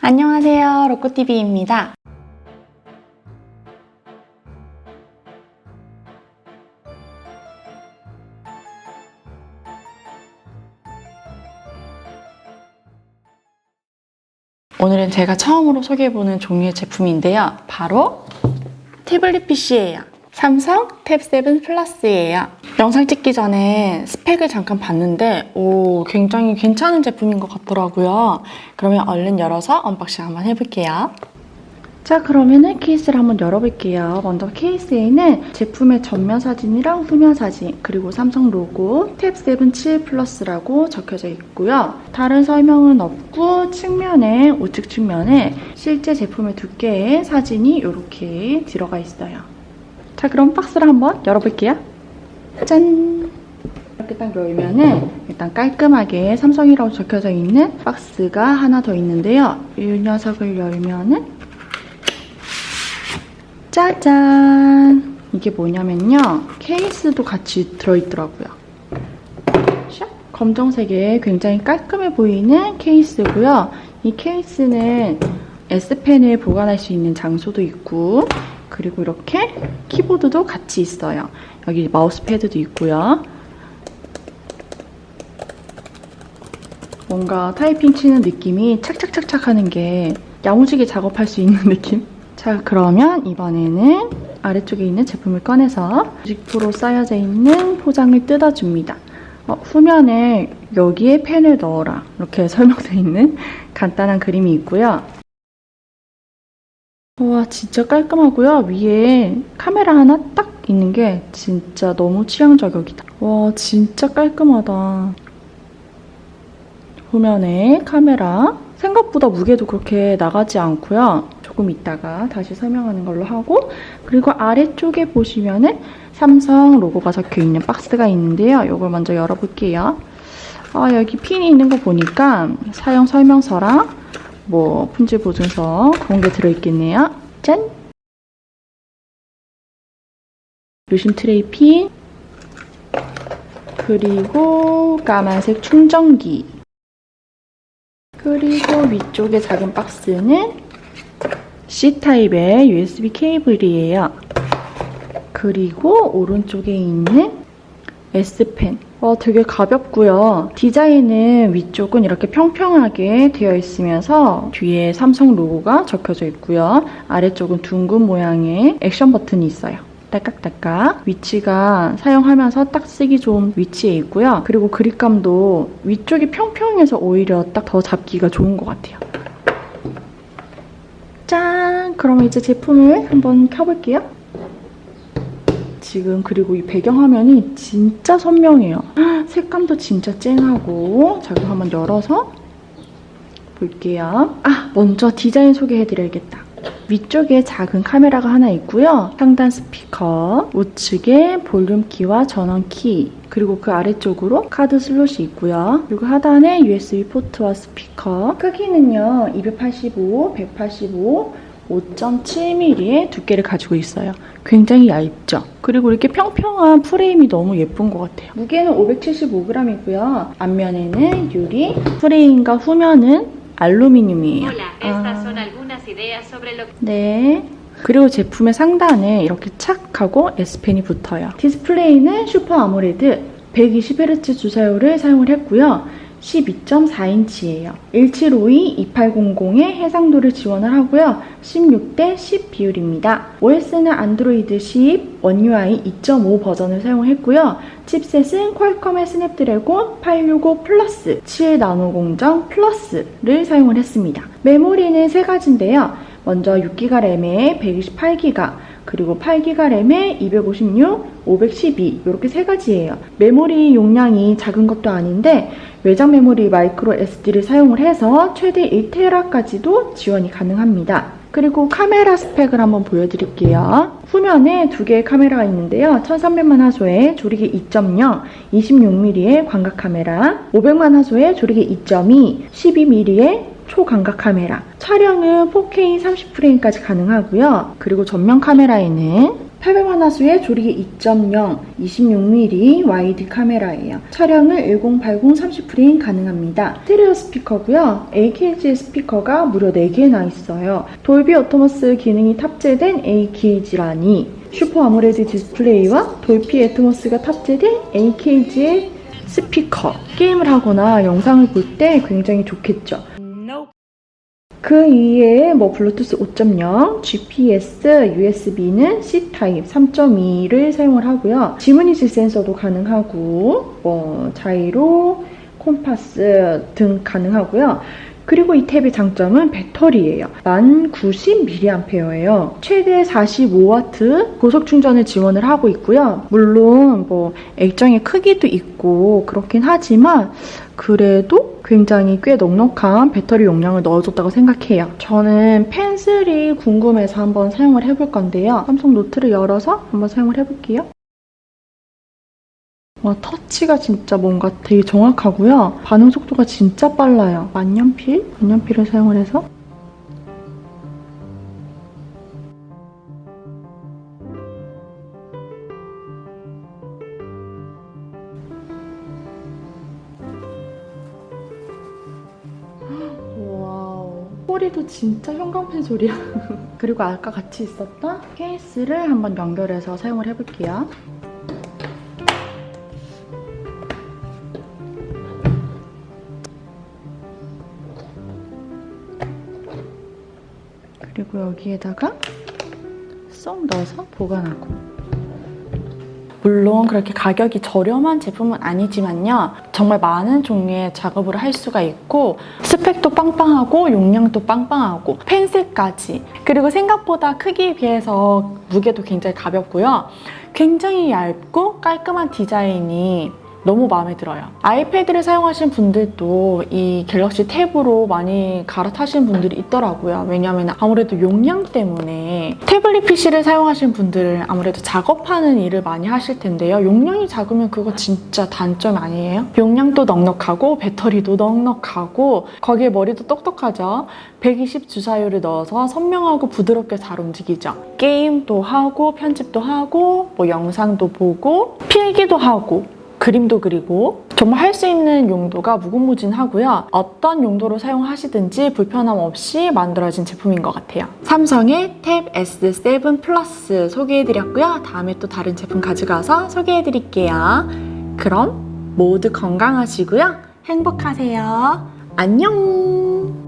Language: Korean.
안녕하세요. 로꼬TV입니다. 오늘은 제가 처음으로 소개해보는 종류의 제품인데요. 바로 태블릿 PC예요. 삼성 탭7 플러스예요. 영상 찍기 전에 스펙을 잠깐 봤는데 오 굉장히 괜찮은 제품인 것 같더라고요. 그러면 얼른 열어서 언박싱 한번 해볼게요. 자 그러면은 케이스를 한번 열어볼게요. 먼저 케이스에는 제품의 전면 사진이랑 후면 사진 그리고 삼성 로고 탭7 7 플러스라고 적혀져 있고요. 다른 설명은 없고 측면에 우측 측면에 실제 제품의 두께의 사진이 이렇게 들어가 있어요. 자 그럼 박스를 한번 열어볼게요. 짠! 이렇게 딱 열면은 일단 깔끔하게 삼성이라고 적혀져 있는 박스가 하나 더 있는데요. 이 녀석을 열면은 짜잔! 이게 뭐냐면요. 케이스도 같이 들어있더라고요. 샥! 검정색에 굉장히 깔끔해 보이는 케이스고요. 이 케이스는 S펜을 보관할 수 있는 장소도 있고 그리고 이렇게 키보드도 같이 있어요. 여기 마우스 패드도 있고요. 뭔가 타이핑 치는 느낌이 착착착착 하는 게 야무지게 작업할 수 있는 느낌? 자, 그러면 이번에는 아래쪽에 있는 제품을 꺼내서 90% 쌓여져 있는 포장을 뜯어줍니다. 어, 후면에 여기에 펜을 넣어라. 이렇게 설명되어 있는 간단한 그림이 있고요. 와, 진짜 깔끔하고요. 위에 카메라 하나 딱 있는 게 진짜 너무 취향 저격이다. 와, 진짜 깔끔하다. 후면에 카메라. 생각보다 무게도 그렇게 나가지 않고요. 조금 있다가 다시 설명하는 걸로 하고 그리고 아래쪽에 보시면은 삼성 로고가 적혀 있는 박스가 있는데요. 이걸 먼저 열어볼게요. 아, 여기 핀이 있는 거 보니까 사용 설명서랑 뭐 품질 보증서 그런 게 들어있겠네요. 짠! 유심 트레이 핀 그리고 까만색 충전기 그리고 위쪽에 작은 박스는 C타입의 USB 케이블이에요. 그리고 오른쪽에 있는 S펜. 어, 되게 가볍고요. 디자인은 위쪽은 이렇게 평평하게 되어 있으면서 뒤에 삼성 로고가 적혀져 있고요. 아래쪽은 둥근 모양의 액션 버튼이 있어요. 딸깍딸깍 위치가 사용하면서 딱 쓰기 좋은 위치에 있고요. 그리고 그립감도 위쪽이 평평해서 오히려 딱 더 잡기가 좋은 것 같아요. 짠! 그럼 이제 제품을 한번 켜볼게요. 지금 그리고 이 배경화면이 진짜 선명해요. 색감도 진짜 쨍하고 자 그럼 한번 열어서 볼게요. 아 먼저 디자인 소개해드려야겠다. 위쪽에 작은 카메라가 하나 있고요. 상단 스피커, 우측에 볼륨 키와 전원 키, 그리고 그 아래쪽으로 카드 슬롯이 있고요. 그리고 하단에 USB 포트와 스피커. 크기는요, 285, 185, 5.7mm의 두께를 가지고 있어요. 굉장히 얇죠? 그리고 이렇게 평평한 프레임이 너무 예쁜 것 같아요. 무게는 575g이고요. 앞면에는 유리, 프레임과 후면은 알루미늄이에요. Que 네. 그리고 제품의 상단에 이렇게 착 하고 S펜이 붙어요. 디스플레이는 슈퍼 아모레드 120Hz 주사율을 사용을 했고요. 12.4인치예요. 1752-2800의 해상도를 지원을 하고요. 16대 10 비율입니다. OS는 안드로이드 10, 원 UI 2.5 버전을 사용했고요. 칩셋은 퀄컴의 스냅드래곤 865 플러스 7 나노 공정 플러스를 사용을 했습니다. 메모리는 세 가지인데요. 먼저 6기가 램에 128기가 그리고 8기가 램에 256, 512 이렇게 세 가지예요. 메모리 용량이 작은 것도 아닌데 외장 메모리 마이크로 SD를 사용을 해서 최대 1테라까지도 지원이 가능합니다. 그리고 카메라 스펙을 한번 보여드릴게요. 후면에 두 개의 카메라가 있는데요. 1300만 화소의 조리개 2.0, 26mm의 광각 카메라, 500만 화소의 조리개 2.2, 12mm의 초광각 카메라. 촬영은 4K 30프레임까지 가능하고요. 그리고 전면 카메라에는 800만 화소의 조리개 2.0 26mm 와이드 카메라예요. 촬영을 1080 30프레임 가능합니다. 스테레오 스피커고요. AKG 스피커가 무려 4개나 있어요. 돌비 어토머스 기능이 탑재된 AKG라니 슈퍼 아모레드 디스플레이와 돌비 애트모스가 탑재된 AKG의 스피커 게임을 하거나 영상을 볼 때 굉장히 좋겠죠. 그 이외에 뭐 블루투스 5.0, GPS, USB는 C 타입 3.2를 사용을 하고요. 지문 인식 센서도 가능하고 뭐 자이로, 콤파스 등 가능하고요. 그리고 이 탭의 장점은 배터리예요. 만 90mAh예요. 최대 45W 고속 충전을 지원을 하고 있고요. 물론 뭐 액정의 크기도 있고 그렇긴 하지만 그래도 굉장히 꽤 넉넉한 배터리 용량을 넣어줬다고 생각해요. 저는 펜슬이 궁금해서 한번 사용을 해볼 건데요. 삼성 노트를 열어서 한번 사용을 해볼게요. 와, 터치가 진짜 뭔가 되게 정확하고요. 반응 속도가 진짜 빨라요. 만년필? 만년필을 사용을 해서 소리도 진짜 형광펜 소리야. 그리고 아까 같이 있었던 케이스를 한번 연결해서 사용을 해볼게요. 그리고 여기에다가 쏙 넣어서 보관하고. 물론 그렇게 가격이 저렴한 제품은 아니지만요. 정말 많은 종류의 작업을 할 수가 있고 스펙도 빵빵하고 용량도 빵빵하고 펜슬까지 그리고 생각보다 크기에 비해서 무게도 굉장히 가볍고요. 굉장히 얇고 깔끔한 디자인이 너무 마음에 들어요. 아이패드를 사용하시는 분들도 이 갤럭시 탭으로 많이 갈아타시는 분들이 있더라고요. 왜냐하면 아무래도 용량 때문에 태블릿 PC를 사용하시는 분들은 아무래도 작업하는 일을 많이 하실 텐데요. 용량이 작으면 그거 진짜 단점 아니에요? 용량도 넉넉하고 배터리도 넉넉하고 거기에 머리도 똑똑하죠. 120 주사율을 넣어서 선명하고 부드럽게 잘 움직이죠. 게임도 하고 편집도 하고 뭐 영상도 보고 필기도 하고 그림도 그리고 정말 할 수 있는 용도가 무궁무진하고요. 어떤 용도로 사용하시든지 불편함 없이 만들어진 제품인 것 같아요. 삼성의 탭 S7 플러스 소개해드렸고요. 다음에 또 다른 제품 가져가서 소개해드릴게요. 그럼 모두 건강하시고요. 행복하세요. 안녕!